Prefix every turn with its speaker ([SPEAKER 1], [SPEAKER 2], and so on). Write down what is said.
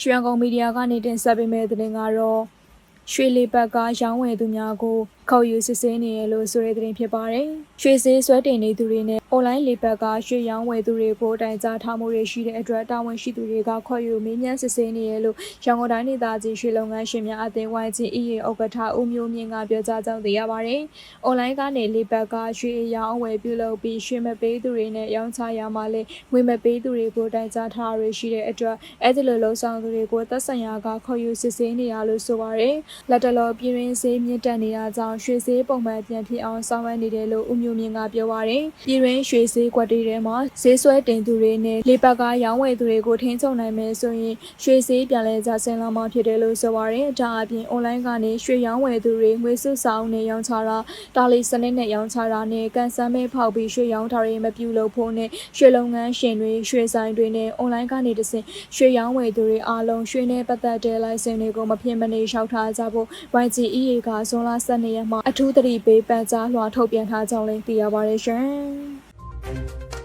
[SPEAKER 1] ရွှေရန်ကုန်မီဒီယာကနေတင်ဆက်ပေးမယ့်သတင်းကတော့ ရွှေလီဘက်ကရောင်းဝယ်သူများကိုခေါ်ယူစစ်ဆေးနေရလို့ဆိုတဲ့သတင်းဖြစ်ပါတယ်။ရွှေဈေးဆွဲတင်နေသူတွေနဲ့ online လေဘက်ကရွှေရောင်းဝယ်သူတွေကိုတိုင်ကြားထားမှုတွေရှိတဲ့အတွက်တာဝန်ရှိသူတွေကခေါ်ယူမေးမြန်းစစ်ဆေးနေရလို့ရန်ကုန်တိုင်းဒေသကြီးရွှေလုပ်ငန်းရှင်များအသင်း YG EA ဥက္ကဋ္ဌဦးမျိုးမြင့်ကပြောကြားကြောင်းသိရပါတယ်။ online ကနေလေဘက်ကရွှေရောင်းဝယ်ပြုလုပ်ပြီးရွှေမပေးသူတွေနဲ့ရောင်းချရမှာလဲငွေမပေးသူတွေကိုတိုင်ကြားထားရရှိတဲ့အတွက်အဲ့ဒီလိုလုံဆောင်သူတွေကိုသက်ဆိုင်ရာကခေါ်ယူစစ်ဆေးနေရလို့ဆိုပါတယ်။လက်တလောပြည်ရင်းဈေးမြင့်တက်နေတာကြောင့်ရွှေဈေးပုံမှန်ပြန်ဖြစ်အောင်ဆောင်ရွက်နေတယ်လို့ဦးမျိုးမြင့်ကပြောပါတယ်။ပြည်ရင်းရွှေဈေးကွက်တွေထဲမှာဈေးဆွဲတင်သူတွေနဲ့လေပတ်ကားရောင်းဝယ်သူတွေကိုထိန်းချုပ်နိုင်မယ်ဆိုရင်ရွှေဈေးပြန်လဲကျဆင်းလာမှာဖြစ်တယ်လို့ဆိုပါတယ်။ဒါအပြင် online ကနေရွှေရောင်းဝယ်သူတွေငွေစုဆောင်နဲ့ရောင်းချတာတာလီစနစ်နဲ့ရောင်းချတာနဲ့ကန်ဆန်းမဲဖောက်ပြီးရွှေရောင်းထားတွေမပြုလုပ်ဖို့နဲ့ရွှေလုပ်ငန်းရှင်တွေရွှေဆိုင်တွေနဲ့ online ကနေတဆင့်ရွှေရောင်းဝယ်သူတွေအားလုံးရွှေနဲ့ပတ်သက်တဲ့ license တွေကိုမဖြစ်မနေလျှောက်ထားကြဖို့ YGEA ကဇွန်လ12ရက်မှာအထူးသတိပေးပန်ကြားလွှာထုတ်ပြန်ထားကြောင်းလည်းသိရပါတယ်ရှင်။